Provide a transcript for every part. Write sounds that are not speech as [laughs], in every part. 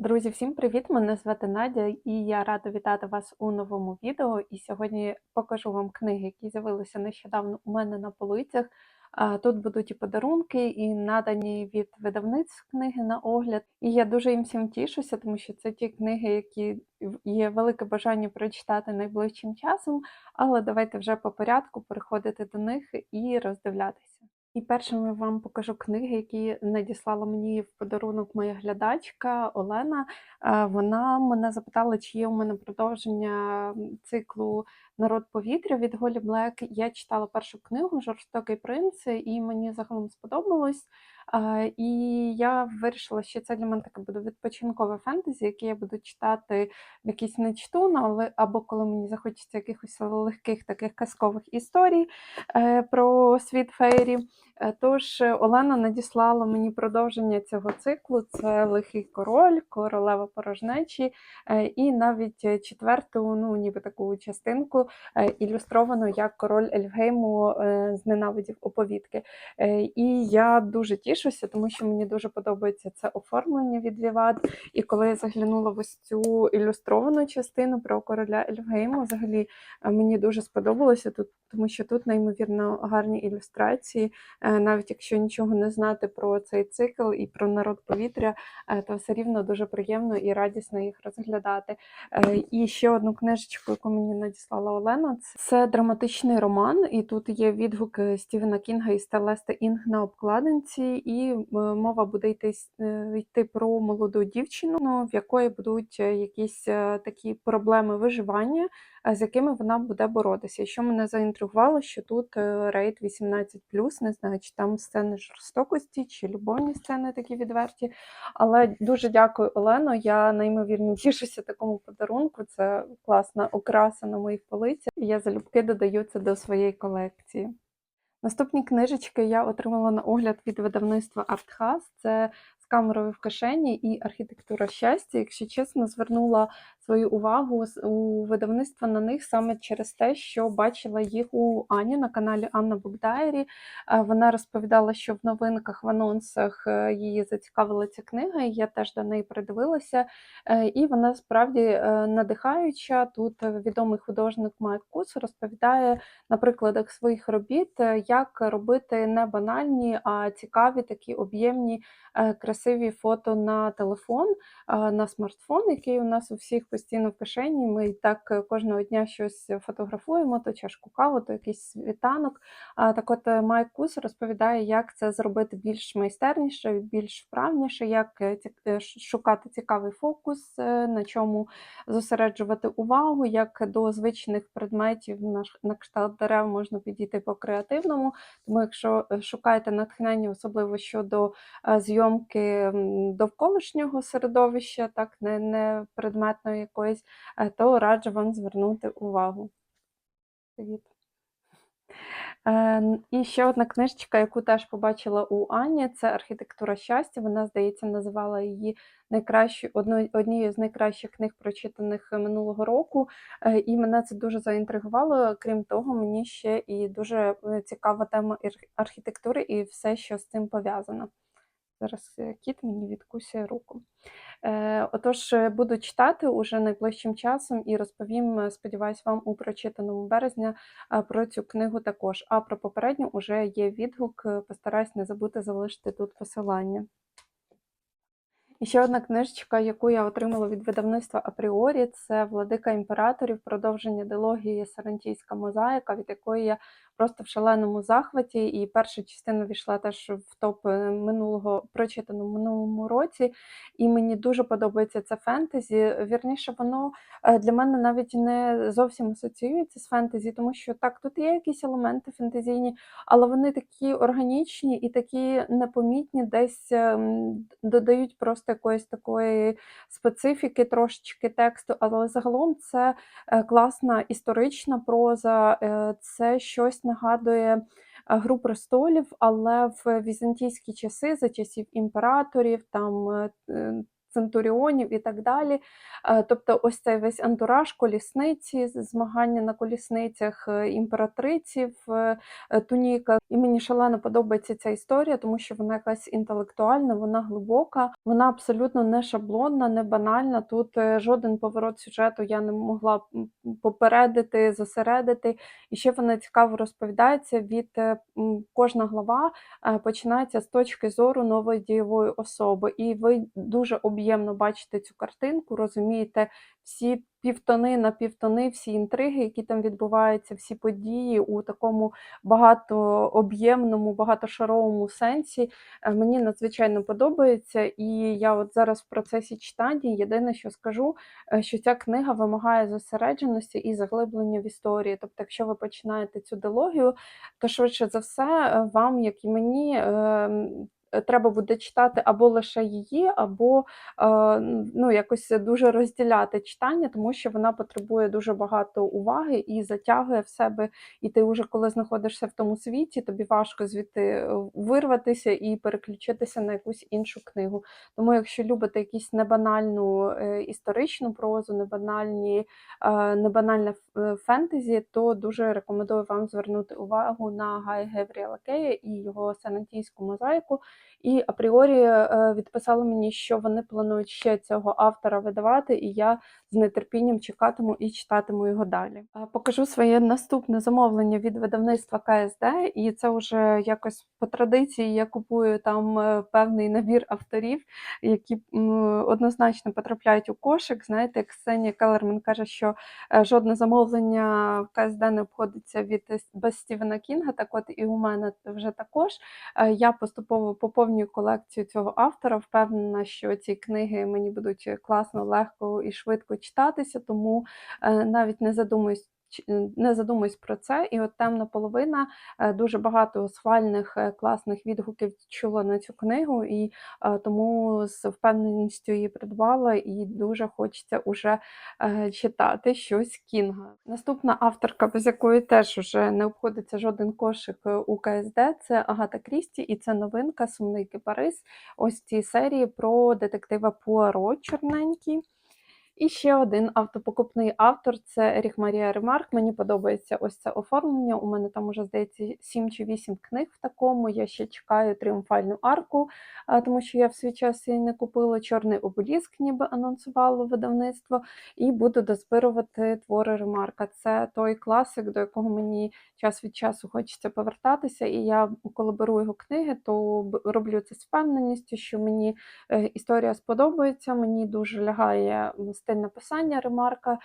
Друзі, всім привіт! Мене звати Надя, і я рада вітати вас у новому відео. І сьогодні покажу вам книги, які з'явилися нещодавно у мене на полицях. Тут будуть і подарунки, і надані від видавництв книги на огляд. І я дуже їм всім тішуся, тому що це ті книги, які є велике бажання прочитати найближчим часом. Але давайте вже по порядку переходити до них і роздивлятися. І першими вам покажу книги, які надіслала мені в подарунок моя глядачка Олена. Е, Вона мене запитала, чи є у мене продовження циклу Народ повітря від Голі Блек. Я читала першу книгу Жорстокий принц, і мені загалом сподобалось. І я вирішила, що це для мене таке буде відпочинкове фентезі, яке я буду читати в якийсь нечтун, але або коли мені захочеться якихось легких таких казкових історій е, про світ фейрі. Е, Тож е, Олена надіслала мені продовження цього циклу: це Лихий король, королева порожнечі, е, і навіть четверту, ну ніби таку частинку ілюстровану як король Ельфгейму е, зненавидів оповідки. І я дуже тішуся, тому що мені дуже подобається це оформлення від Віват. І коли я заглянула в ось цю ілюстровану частину про короля Ельфгейму, взагалі мені дуже сподобалося тут, тому що тут неймовірно гарні ілюстрації. Е, Навіть якщо нічого не знати про цей цикл і про народ повітря, е, то все рівно дуже приємно і радісно їх розглядати. Е, І ще одну книжечку, яку мені надіслала Олена, це- драматичний роман, і тут є відгук Стівена Кінга і Стелеста Інг на обкладинці, і мова буде йти, йти про молоду дівчину, ну, в якої будуть якісь такі проблеми виживання, з якими вона буде боротися. Що мене заінтригувало, що тут рейд 18+, не знаю, чи там сцени жорстокості, чи любовні сцени такі відверті. Але дуже дякую, Олено. Я неймовірно тішуся такому подарунку. Це класна окраса на моїх полицях. І я залюбки додаю це до своєї колекції. Наступні книжечки я отримала на огляд від видавництва Артхас. Це камерою в кишені і архітектура щастя. Якщо чесно, звернула свою увагу у видавництва на них саме через те, що бачила їх у Ані на каналі Анна Букдайрі. Е, Вона розповідала, що в новинках в анонсах е, її зацікавила ця книга, і я теж до неї придивилася. Е, І вона справді надихаюча. Тут відомий художник Майк Кус розповідає на прикладах своїх робіт, як робити не банальні, а цікаві такі об'ємні, е, красиві фото на телефон, на смартфон, який у нас у всіх постійно в кишені. Ми і так е, кожного дня щось фотографуємо, то чашку каву, то якийсь світанок. Так от е, Майк Кус розповідає, як це зробити більш майстерніше, більш вправніше, як е, шукати цікавий фокус, на чому зосереджувати увагу, як до звичних предметів на, кшталт дерев можна підійти по креативному. Тому, якщо шукаєте натхнення, особливо щодо зйомки довколишнього середовища, так не, не предметної якоїсь, е, то раджу вам звернути увагу. Привіт. Е, І ще одна книжечка, яку теж побачила у Ані, це архітектура щастя. Вона, здається, називала її однією з найкращих книг, прочитаних минулого року. Е, І мене це дуже заінтригувало. Крім того, мені ще і дуже цікава тема архітектури і все, що з цим пов'язано. Зараз е, кіт мені відкусує руку. Е, Отож, е, буду читати уже найближчим часом і розповім, сподіваюсь, вам у прочитаному березня про цю книгу також. А про попередню вже є відгук. Постараюсь не забути залишити тут посилання. І ще одна книжечка, яку я отримала від видавництва Апріорі, це Владика імператорів, продовження дилогії Сарантійська мозаїка, від якої я просто в шаленому захваті. І перша частина війшла теж в топ е, минулого прочитаному минулому році. І мені дуже подобається це фентезі. Вірніше, воно е, для мене навіть не зовсім асоціюється з фентезі, тому що так, тут є якісь елементи фентезійні, але вони такі органічні і такі непомітні, десь ем, додають просто якоїсь такої специфіки, трошечки тексту. Але загалом це е, класна історична проза, це щось нагадує. е, Гру престолів, але в візантійські часи, за часів імператорів, там е, центуріонів і так далі. Е, Тобто, ось цей весь антураж, колісниці, змагання на колісницях, е, імператриці в е, туніках. І мені шалено подобається ця історія, тому що вона якась інтелектуальна, вона глибока, вона абсолютно не шаблонна, не банальна. Тут жоден поворот сюжету я не могла попередити, зосередити. І ще вона цікаво розповідається від кожна глава починається з точки зору нової дієвої особи, і ви дуже об'ємно бачите цю картинку, розумієте всі півтони на півтони, всі інтриги, які там відбуваються, всі події у такому багатооб'ємному, багатошаровому сенсі. Е, Мені надзвичайно подобається, і я от зараз в процесі читання єдине, що скажу, е, що ця книга вимагає зосередженості і заглиблення в історії. Тобто, якщо ви починаєте цю дилогію, то швидше за все е, вам, як і мені, треба буде читати або лише її, або е, ну, якось дуже розділяти читання, тому що вона потребує дуже багато уваги і затягує в себе. І ти вже коли знаходишся в тому світі, тобі важко звідти е, вирватися і переключитися на якусь іншу книгу. Тому, якщо любите якусь небанальну е, історичну прозу, небанальні, небанальне фентезі, то дуже рекомендую вам звернути увагу на Гай Гевріела Кея і його сенатійську мозаїку. І апріорі е, відписали мені, що вони планують ще цього автора видавати, і я з нетерпінням чекатиму і читатиму його далі. Покажу своє наступне замовлення від видавництва КСД, і це вже якось по традиції я купую там е, певний набір авторів, які однозначно потрапляють у кошик. Знаєте, як Ксенія Келерман каже, що е, жодне замовлення в КСД не обходиться від без Стівена Кінга. Так от і у мене вже також. Я поступово поповнюю колекцію цього автора. Впевнена, що ці книги мені будуть класно, легко і швидко читатися, тому е, навіть не задумуюсь. Не задумуюсь про це, і от темна половина е, дуже багато схвальних е, класних відгуків чула на цю книгу, і е, тому з впевненістю її придбала, і дуже хочеться уже читати щось Кінга. Наступна авторка, без якої теж уже не обходиться жоден кошик у КСД, це Агата Крісті, і це новинка Сумний кипарис. Ось в цій серії про детектива Пуаро чорненький. І ще один автопокупний автор це Еріх Марія Ремарк. Мені подобається ось це оформлення. У мене там уже здається 7 чи 8 книг в такому. Я ще чекаю тріумфальну арку, тому що я в свій час її не купила. Чорний обеліск, ніби анонсувало видавництво, і буду дозбирувати твори Ремарка. Це той класик, до якого мені час від часу хочеться повертатися. І я, коли беру його книги, то роблю це з впевненістю, що мені е, історія сподобається. Мені дуже лягає стиль написання ремарка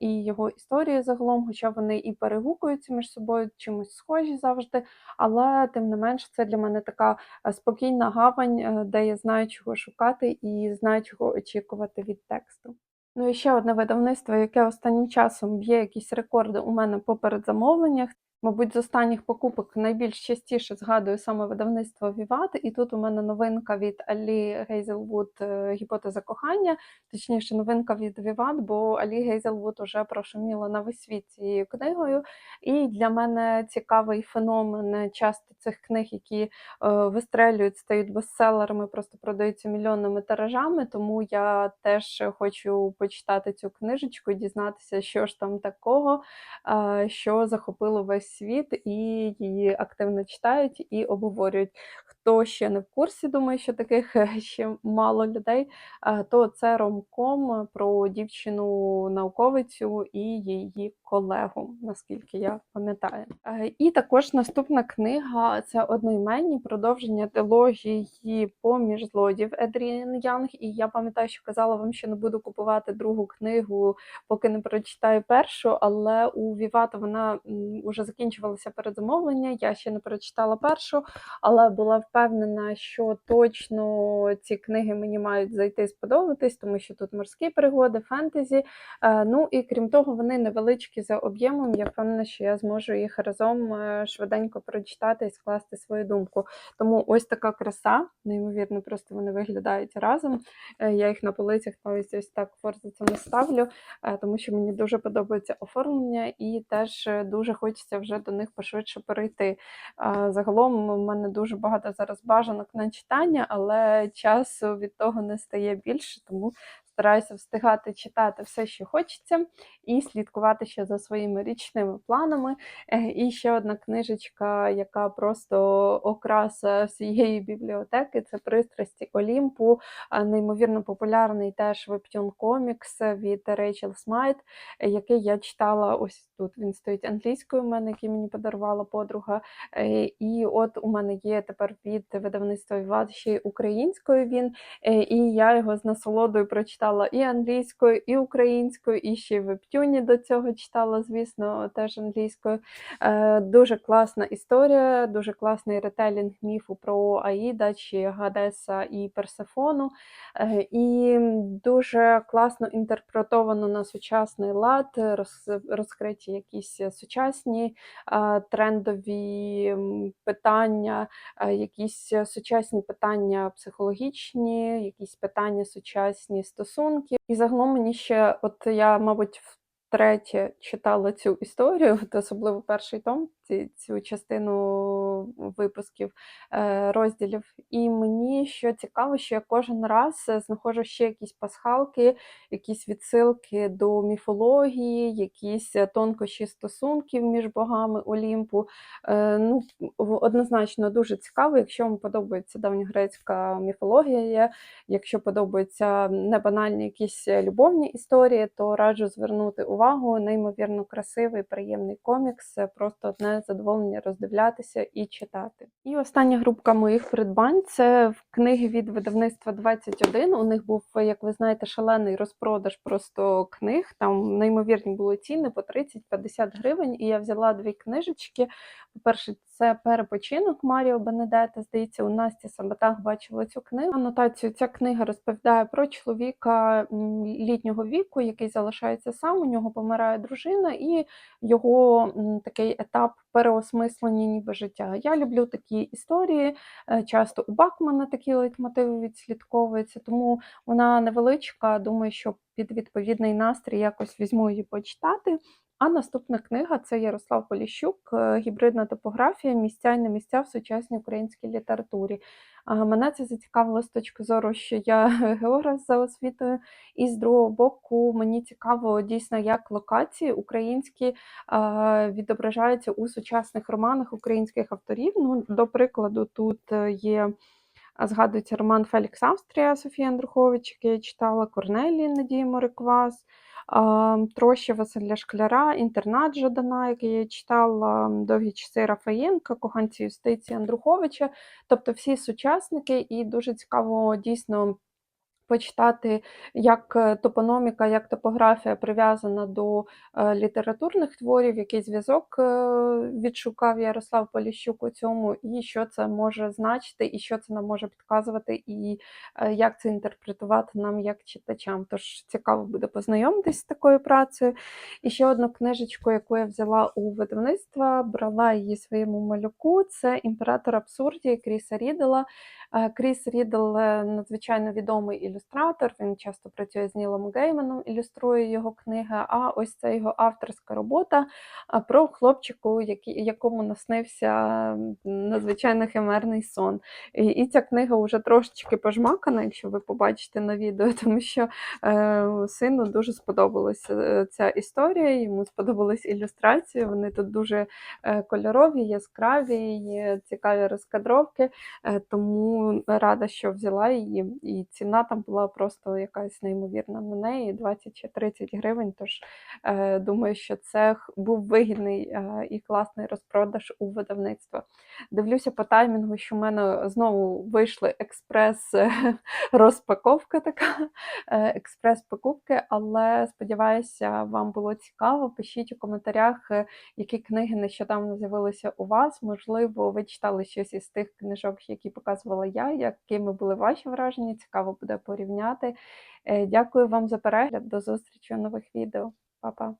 і його історії загалом, хоча вони і перегукуються між собою, чимось схожі завжди. Але тим не менш, це для мене така е, спокійна гавань, е, де я знаю, чого шукати і знаю, чого очікувати від тексту. Ну і ще одне видавництво, яке останнім часом б'є якісь рекорди у мене по передзамовленнях. Мабуть, з останніх покупок найбільш частіше згадую саме видавництво Віват, і тут у мене новинка від Алі Гейзелвуд е, Гіпотеза кохання, точніше, новинка від Віват, бо Алі Гейзелвуд уже прошуміла на весь світ цією книгою. І для мене цікавий феномен часто цих книг, які е, вистрелюють, стають бестселерами, просто продаються мільйонними тиражами. Тому я теж хочу почитати цю книжечку, дізнатися, що ж там такого, е, що захопило весь світ, і її активно читають і обговорюють. Хто ще не в курсі, думаю, що таких е, ще мало людей, е, то це ромком про дівчину-науковицю і її колегу, наскільки я пам'ятаю. Е, І також наступна книга це одноіменні продовження трилогії поміж злодів Едрін Янг. І я пам'ятаю, що казала вам, що не буду купувати другу книгу, поки не прочитаю першу, але у Вівата вона м, уже закінчувалася передзамовлення. Я ще не прочитала першу, але була впевнена, що точно ці книги мені мають зайти і сподобатись, тому що тут морські пригоди, фентезі. Е, Ну і крім того, вони невеличкі за об'ємом. Я впевнена, що я зможу їх разом е, швиденько прочитати і скласти свою думку. Тому ось така краса, неймовірно, просто вони виглядають разом. Е, Я їх на полицях навіть ось так форзицями ставлю, тому що мені дуже подобається оформлення, і теж дуже хочеться вже до них пошвидше перейти. Загалом у мене дуже багато зараз розбажанок на читання, але часу від того не стає більше, тому стараюся встигати читати все, що хочеться, і слідкувати ще за своїми річними планами. Е, І ще одна книжечка, яка просто окраса всієї бібліотеки, це пристрасті Олімпу, неймовірно популярний теж вебтюн комікс від Рейчел Смайт, який я читала ось тут. Він стоїть англійською, в мене який мені подарувала подруга. Е, І от у мене є тепер від видавництва ще українською він. Е, І я його з насолодою прочитала і англійською, і українською, і ще й вебтюні до цього читала, звісно, теж англійською. Е, Дуже класна історія, дуже класний ретелінг міфу про Аїда чи Гадеса і Персефону. Е, І дуже класно інтерпретовано на сучасний лад, роз- розкриті якісь сучасні е, трендові питання, е, якісь сучасні питання психологічні, якісь питання сучасні стосунки. І загалом мені ще, от я, мабуть, втретє читала цю історію, [laughs] от особливо перший том, цю частину випусків е, розділів. І мені що цікаво, що я кожен раз е, знаходжу ще якісь пасхалки, якісь відсилки до міфології, якісь е, тонкощі стосунків між богами Олімпу. Ну, однозначно дуже цікаво, якщо вам подобається давньогрецька міфологія, якщо подобаються небанальні якісь любовні історії, то раджу звернути увагу. Неймовірно красивий, приємний комікс. Просто одне задоволення роздивлятися і читати. І остання групка моїх придбань це книги від видавництва 21. У них був, як ви знаєте, шалений розпродаж просто книг. Там неймовірні були ціни по 30-50 гривень. І я взяла дві книжечки. По-перше, це перепочинок Маріо Бенедета. Здається, у Насті Сабатах бачила цю книгу. Анотацію ця книга розповідає про чоловіка літнього віку, який залишається сам. У нього помирає дружина, і його такий етап переосмислення ніби життя. Я люблю такі історії. е, Часто у Бакмана такі лейтмотиви відслідковуються, тому вона невеличка. Думаю, що під відповідний настрій якось візьму її почитати. А наступна книга це Ярослав Поліщук, е, гібридна топографія, місця і не місця в сучасній українській літературі. Мене це зацікавило з точки зору, що я [laughs] географ за освітою, і з другого боку, мені цікаво дійсно, як локації українські відображаються у сучасних романах українських авторів. Ну, до прикладу, тут е, є. А, Згадується роман Фелікс Австрія Софії Андрухович, який я читала, Корнелі Надії Мориквас, Троща Василя Шкляра, Інтернат Жадана, який я читала, довгі часи Рафаєнка, коханці юстиції Андруховича. Тобто всі сучасники, і дуже цікаво дійсно почитати, як е, топономіка, як топографія прив'язана до е, літературних творів, який зв'язок е, відшукав Ярослав Поліщук у цьому, і що це може значити, і що це нам може підказувати, і як це інтерпретувати нам як читачам. Тож цікаво буде познайомитись з такою працею. І ще одну книжечку, яку я взяла у видавництва, брала її своєму малюку. Це імператор абсурдії Кріса Рідела. Кріс Рідл е, надзвичайно відомий ілюстратор. Він часто працює з Нілом Гейманом, ілюструє його книги. А ось це його авторська робота про хлопчику, якому наснився надзвичайно химерний сон. І, і ця книга вже трошечки пожмакана, якщо ви побачите на відео, [laughs] тому що е, сину дуже сподобалася е, ця історія. Йому сподобались ілюстрації. Вони тут дуже е, кольорові, яскраві, є цікаві розкадровки. Е, Тому рада, що взяла її, і ціна там була просто якась неймовірна на неї 20 чи 30 гривень. Тож е, думаю, що це був вигідний е, і класний розпродаж у видавництва. Дивлюся по таймінгу, що в мене знову вийшли експрес е, [laughs] така, е, експрес-покупки, але сподіваюся, вам було цікаво. Пишіть у коментарях, е, які книги нещодавно з'явилися у вас. Можливо, ви читали щось із тих книжок, які показувала я, якими були ваші враження. Цікаво буде порівняти. Е, Дякую вам за перегляд. До зустрічі у нових відео. Па-па.